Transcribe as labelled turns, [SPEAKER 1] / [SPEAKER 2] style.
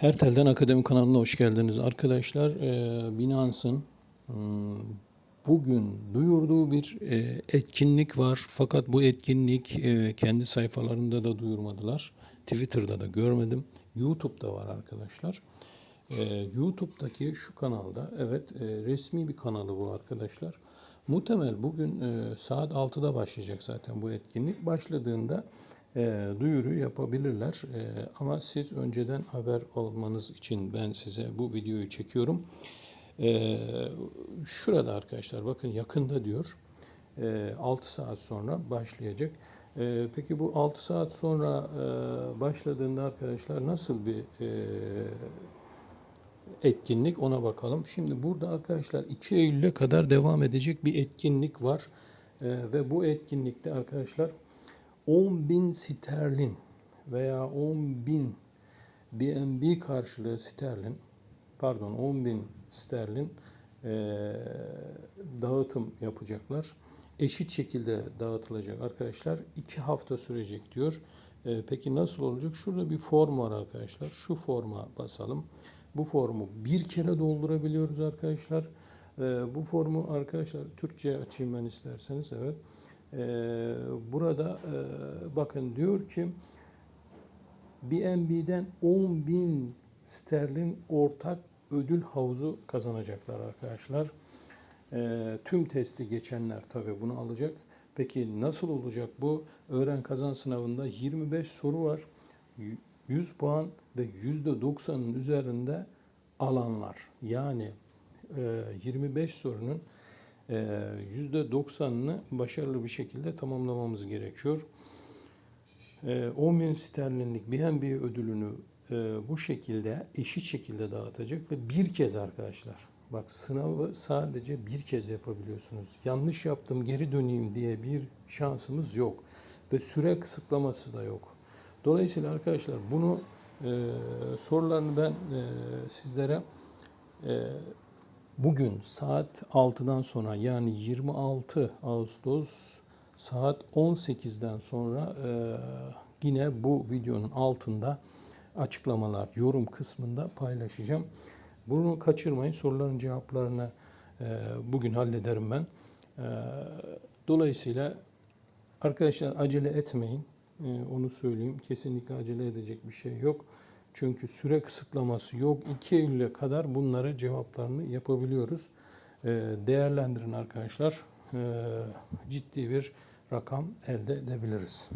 [SPEAKER 1] Her Telden Akademi kanalına hoş geldiniz. Arkadaşlar e, Binance'ın hmm, bugün duyurduğu bir e, etkinlik var. Fakat bu etkinlik e, kendi sayfalarında da duyurmadılar. Twitter'da da görmedim. YouTube'da var arkadaşlar. YouTube'daki şu kanalda evet resmi bir kanalı bu arkadaşlar. Muhtemel bugün saat 6'da başlayacak zaten bu etkinlik. Başladığında e, duyuru yapabilirler. E, ama siz önceden haber olmanız için ben size bu videoyu çekiyorum. E, şurada arkadaşlar bakın yakında diyor. E, 6 saat sonra başlayacak. E, peki bu 6 saat sonra e, başladığında arkadaşlar nasıl bir e, etkinlik ona bakalım. Şimdi burada arkadaşlar 2 Eylül'e kadar devam edecek bir etkinlik var. Ee, ve bu etkinlikte arkadaşlar 10.000 sterlin veya 10.000 BNB karşılığı sterlin pardon 10.000 sterlin e, dağıtım yapacaklar. Eşit şekilde dağıtılacak arkadaşlar. 2 hafta sürecek diyor. E, peki nasıl olacak? Şurada bir form var arkadaşlar. Şu forma basalım. Bu formu bir kere doldurabiliyoruz arkadaşlar. E, bu formu arkadaşlar Türkçe açayım ben isterseniz. Evet. E, burada e, bakın diyor ki BNB'den 10.000 sterlin ortak ödül havuzu kazanacaklar arkadaşlar. E, tüm testi geçenler tabii bunu alacak. Peki nasıl olacak bu? Öğren kazan sınavında 25 soru var. 100 puan ve %90'ın üzerinde alanlar. Yani e, 25 sorunun %90'ını başarılı bir şekilde tamamlamamız gerekiyor. E, 10 bin sterlinlik BNB ödülünü e, bu şekilde eşit şekilde dağıtacak ve bir kez arkadaşlar bak sınavı sadece bir kez yapabiliyorsunuz. Yanlış yaptım geri döneyim diye bir şansımız yok ve süre kısıtlaması da yok. Dolayısıyla arkadaşlar bunu e, sorularını ben e, sizlere e, bugün saat 6'dan sonra yani 26 Ağustos saat 18'den sonra e, yine bu videonun altında açıklamalar, yorum kısmında paylaşacağım. Bunu kaçırmayın. Soruların cevaplarını e, bugün hallederim ben. E, dolayısıyla arkadaşlar acele etmeyin. Onu söyleyeyim. Kesinlikle acele edecek bir şey yok. Çünkü süre kısıtlaması yok. 2 Eylül'e kadar bunları cevaplarını yapabiliyoruz. E, değerlendirin arkadaşlar. E, ciddi bir rakam elde edebiliriz.